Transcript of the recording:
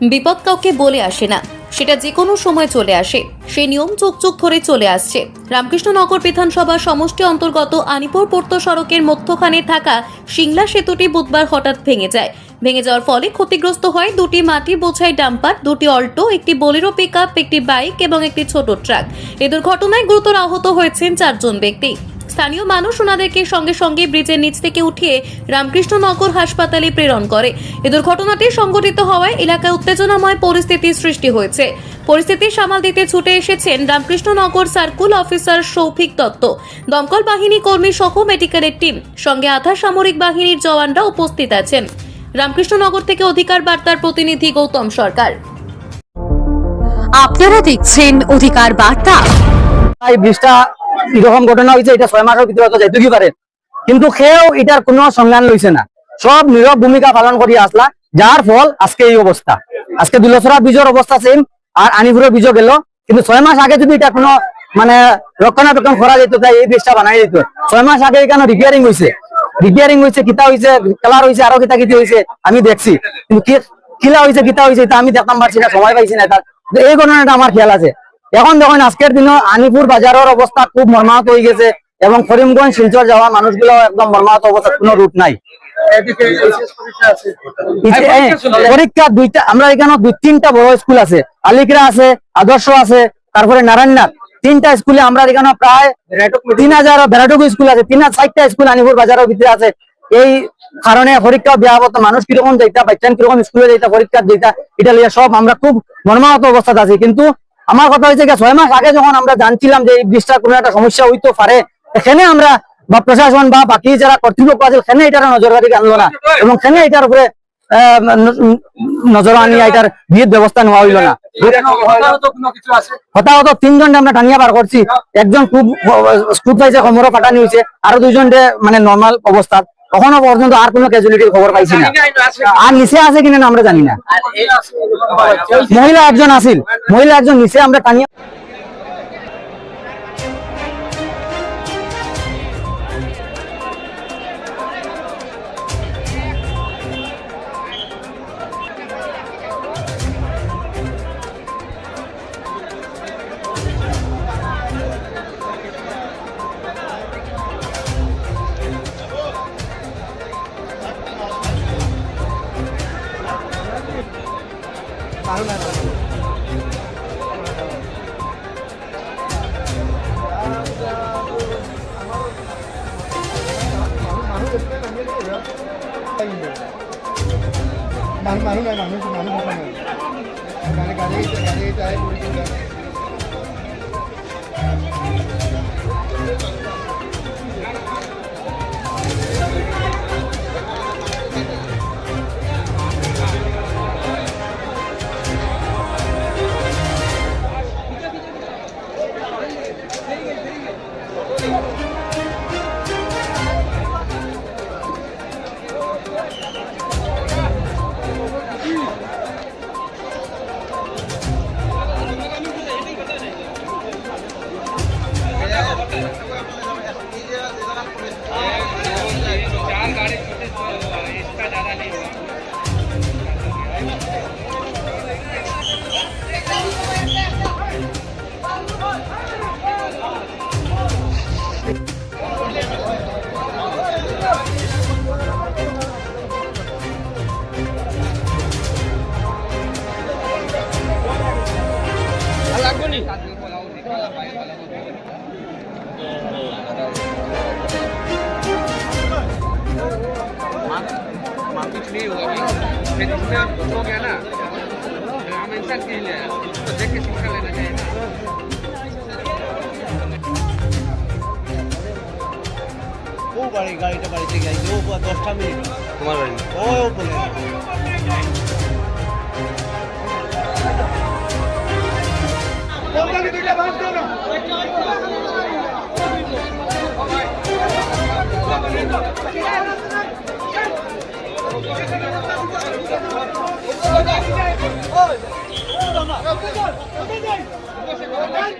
বিপদ কাউকে বলে আসে না। সেটা যে কোনো সময় চলে আসে। সেই নিয়ম চোখ চোখ ধরে চলে আসছে। রামকৃষ্ণনগর বিধানসভা সমষ্টি অন্তর্গত আনিপুর পূর্ত সড়কের মধ্যখানে থাকা সিংলা সেতুটি বুধবার হঠাৎ ভেঙে যায়। ভেঙে যাওয়ার ফলে ক্ষতিগ্রস্ত হয় দুটি মাটি বোঝাই ডাম্পার, দুটি অল্টো, একটি বোলেরো পিক একটি বাইক এবং একটি ছোট ট্রাক। এ দুর্ঘটনায় গুরুতর আহত হয়েছেন চারজন ব্যক্তি। স্থানীয় মানুষ ওনাদেরকে সঙ্গে সঙ্গে ব্রিজের নিচ থেকে উঠিয়ে রামকৃষ্ণনগর হাসপাতালে প্রেরণ করে। এ দুর্ঘটনাটি সংঘটিত হওয়ায় এলাকায় উত্তেজনাময় পরিস্থিতির সৃষ্টি হয়েছে। পরিস্থিতি সামাল দিতে ছুটে এসেছেন রামকৃষ্ণনগর সার্কুল অফিসার সৌভিক দত্ত। দমকল বাহিনী কর্মী সহ মেডিকেলের টিম সঙ্গে আধা সামরিক বাহিনীর জওয়ানরা উপস্থিত আছেন। রামকৃষ্ণনগর থেকে অধিকার বার্তার প্রতিনিধি গৌতম সরকার। আপনারা দেখছেন অধিকার বার্তা। এই ব্রিজটা এরকম ঘটনা হয়েছে এটা ছয় মাসের ভিতরে যাইতে কি পারে কিন্তু সেও এটার কোনো সংজ্ঞান লইছে না। সব নীরব ভূমিকা পালন করি আসলা যার ফল আজকে এই অবস্থা আজকে দুলছড়া বীজের অবস্থা সেম আর আনিপুরের বীজও গেল। কিন্তু ছয় মাস আগে যদি এটা কোনো মানে রক্ষণাবেক্ষণ করা যেত, তাই এই ব্রিজটা বানাই যেত। ছয় মাস আগে এখানে রিপেয়ারিং হয়েছে রিপেয়ারিং হয়েছে কিতা হয়েছে কালার হয়েছে আরও কিতা কিতি হয়েছে আমি দেখছি। কিন্তু কিলা হয়েছে কিতা হয়েছে আমি দেখতাম পারছি না, সময় পাইছি না তার এই ঘটনাটা আমার খেয়াল আছে। এখন দেখুন আজকের দিনে আনিপুর বাজারের অবস্থা খুব মর্মাহত হয়ে গেছে এবং করিমগঞ্জ শিলচর যাওয়া মানুষগুলো একদম মর্মাহত অবস্থা কোনো রুট নাই। এই পরীক্ষা দুইটা আমরা এখানে দুই তিনটা বড় স্কুল আছে আলিকরা আছে আদর্শ আছে তারপরে নারায়ণনাথ। তিনটা স্কুলে আমরা এখানে প্রায় তিন হাজার বেড়াটুকু স্কুল আছে তিন ষাটটা স্কুল আনিপুর বাজারের ভিতরে আছে। এই কারণে পরীক্ষা ব্যাহত মানুষ কীরকম যাইতা বাচ্চান কীরকম স্কুলে যাইতা পরীক্ষা দিতা এটা লিয়ে সব আমরা খুব মর্মাহত অবস্থাতে আছি। কিন্তু আমার কথা হয়েছে ছয় মাস আগে যখন আমরা জানছিলাম যে এই ব্রিজটার কোনো একটা সমস্যা হইতে পারে এখানে আমরা বা প্রশাসন বা বাকি যারা কর্তৃপক্ষ আছে সেখানে এটার নজরদারি আনলো না এবং সেখানে এটার উপরে নজর আনিয়া এটার বিয়ের ব্যবস্থা নেওয়া হইল না হতাহত তিনজন আমরা টানিয়া বার করছি একজন খুব স্কুট পাইছে কোমরও কাটানি হয়েছে আরও দুইজন মানে নর্মাল অবস্থা কখনো পর্যন্ত আর কোনো ক্যাজুয়ালিটির খবর পাইছি না। আর নিচে আছে কিনা আমরা জানি না। মহিলা একজন আসিল মহিলা একজন নিচে আমরা টানিয়া মানুহ মানুহ নাই মানুহ মানুহ থকা নাই গাড়ী গাড়ী গাড়ী গাড়ী পৰি যায় कुछ नहीं हुआ अभी फिर इसमें हो गया ना हम इंसान के लिए तो देख के शिक्षा लेना चाहिए ना ও বাড়ি গাড়িটা বাড়িতে গেছে ও দশটা মিনিট तुम्हारा बाड़ी ও ও বলে Oh,